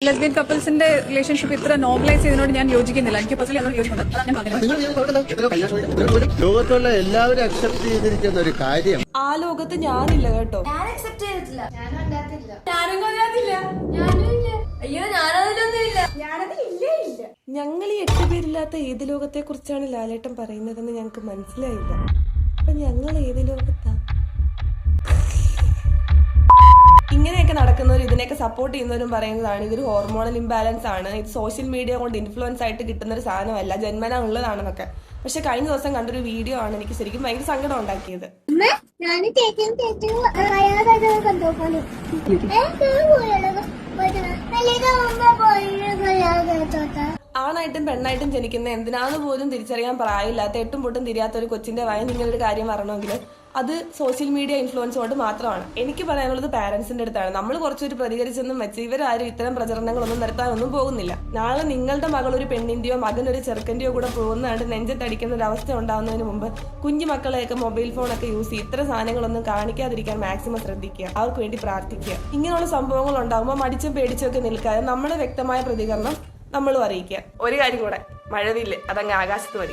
Lesbian കപ്പിൾസിന്റെ relationship ഇത്ര normalise ചെയ്തതിനോട് ഞാൻ യോജിക്കുന്നില്ല. എനിക്ക് ലോകത്തുള്ള എല്ലാവരും അക്സെപ്റ്റ് ചെയ്തിരിക്കുന്ന ഒരു കാര്യം. ആ ലോകത്ത് ഞാനില്ല കേട്ടോ. ഞാൻ അക്സെപ്റ്റ് ചെയ്തിട്ടില്ല. ഞാനും ഉണ്ടാകത്തില്ല ഞാനും കൊല്ലാത്തില്ല ഞാനും ഇല്ല. അയ്യോ ഞാനതിലൊന്നും ഇല്ല ഇല്ലേ ഇല്ല ഞങ്ങൾ ഈ എട്ട് പേരില്ലാത്ത ഏത് ലോകത്തെ കുറിച്ചാണ് ലാലേട്ടൻ പറയുന്നതെന്ന് ഞങ്ങൾക്ക് മനസ്സിലായില്ല. അപ്പൊ ഞങ്ങൾ ഏത് ലോകത്താ? ഇങ്ങനെയൊക്കെ നടക്കുന്നവരും ഇതിനെയൊക്കെ സപ്പോർട്ട് ചെയ്യുന്നവരും പറയുന്നതാണ് ഇതൊരു ഹോർമോണൽ ഇംബാലൻസ് ആണ്. ഇത് സോഷ്യൽ മീഡിയ കൊണ്ട് ഇൻഫ്ലുവൻസ് ആയിട്ട് കിട്ടുന്ന ഒരു സാധനമല്ല. ജന്മന ഉള്ളതാണെന്നൊക്കെ. പക്ഷെ കഴിഞ്ഞ ദിവസം കണ്ടൊരു വീഡിയോ ആണ് എനിക്ക് ശരിക്കും ഭയങ്കര സങ്കടം ഉണ്ടാക്കിയത്. ആണായിട്ടും പെണ്ണായിട്ടും ജനിക്കുന്ന എന്തിനാന്ന് പോലും തിരിച്ചറിയാൻ പ്രായമില്ലാത്ത എട്ടും പൊട്ടും തിരിയാത്ത ഒരു കൊച്ചിന്റെ വായ നിങ്ങളൊരു കാര്യം പറയണമെങ്കിൽ അത് സോഷ്യൽ മീഡിയ ഇൻഫ്ലുവൻസ് കൊണ്ട് മാത്രമാണ്. എനിക്ക് പറയാനുള്ളത് പാരന്റ്സിന്റെ അടുത്താണ്. നമ്മൾ കുറച്ചൊരു പ്രതികരിച്ചെന്നും വെച്ച് ഇവരാരും ഇത്തരം പ്രചരണങ്ങളൊന്നും നടത്താനൊന്നും പോകുന്നില്ല. നാളെ നിങ്ങളുടെ മകൾ ഒരു പെണ്ണിന്റെയോ മകൻ ഒരു ചെറുക്കന്റെയോ കൂടെ പോകുന്നതാണ്ട് നെഞ്ചത്തടിക്കുന്ന ഒരു അവസ്ഥ ഉണ്ടാകുന്നതിന് മുമ്പ് കുഞ്ഞു മക്കളെയൊക്കെ മൊബൈൽ ഫോണൊക്കെ യൂസ് ചെയ്ത് ഇത്തരം സാധനങ്ങളൊന്നും കാണിക്കാതിരിക്കാൻ മാക്സിമം ശ്രദ്ധിക്കുക. അവർക്ക് വേണ്ടി പ്രാർത്ഥിക്കുക. ഇങ്ങനെയുള്ള സംഭവങ്ങൾ ഉണ്ടാകുമ്പോൾ മടിച്ചും പേടിച്ചും ഒക്കെ നിൽക്കാതെ നമ്മുടെ വ്യക്തമായ പ്രതികരണം നമ്മളും അറിയിക്കുക. ഒരു കാര്യം കൂടെ. മഴവില്ല് അതങ്ങ് ആകാശത്ത് മതി